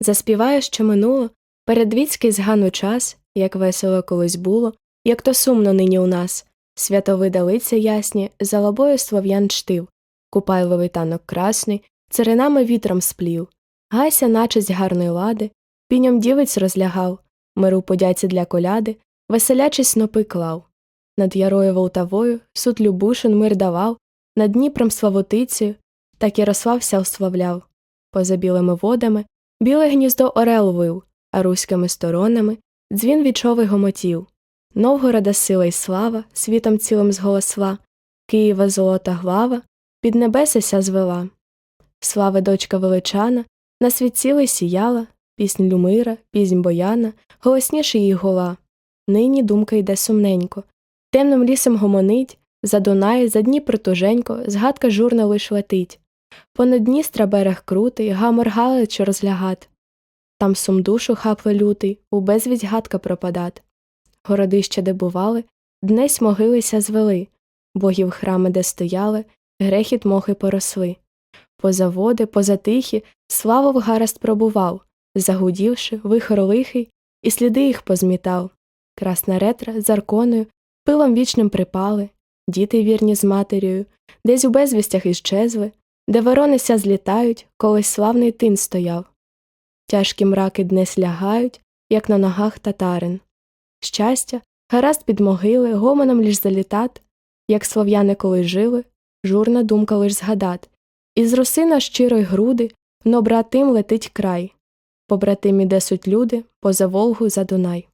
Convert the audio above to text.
Заспіваю, що минуло, передвіцький згану час, як весело колись було, як то сумно нині у нас. Святовида лиця ясні, за лобою слов'ян чтив, купайливий танок красний, царинами вітром сплів, гайся начесть гарної лади, піньом дівиць розлягав, миру подяці для коляди, веселячий снопи клав. Над ярою Волтавою суд Любушин мир давав, над Дніпром Славотицею, так Ярослав вся уславляв. Поза білими водами біле гніздо орел вив, а руськими сторонами дзвін вічовий гомотів. Новгорода сила й слава, світом цілим зголосла, Києва золота глава, під небеси ся звела. Слави дочка величана, на світ цілий сіяла, піснь Люмира, піснь Бояна, голосніше її гола. Нині думка йде сумненько, темним лісом гомонить, за Дунай, за Дніпро туженько, згадка журна лиш летить. Понад Дністра берег крутий, гамор галич розлягат. Там сум душу хапле лютий, у безвість гадка пропадат. Городища, де бували, днесь могилися звели, богів храми, де стояли, грехіт мохи поросли. Поза води, поза тихі, слава в гаразд пробував, загудівши, вихор лихий, і сліди їх позмітав. Красна ретра з арконою, пилом вічним припали, діти вірні з матір'ю, десь у безвістях іщезли, де воронися злітають, колись славний тин стояв. Тяжкі мраки днес лягають, як на ногах татарин. Щастя, гаразд під могили, гомоном лиш залітат, як слов'яни колись жили, журна думка лиш згадат, із росина щирої груди, но братим летить край, побратим іде суть люди, поза Волгу за Дунай.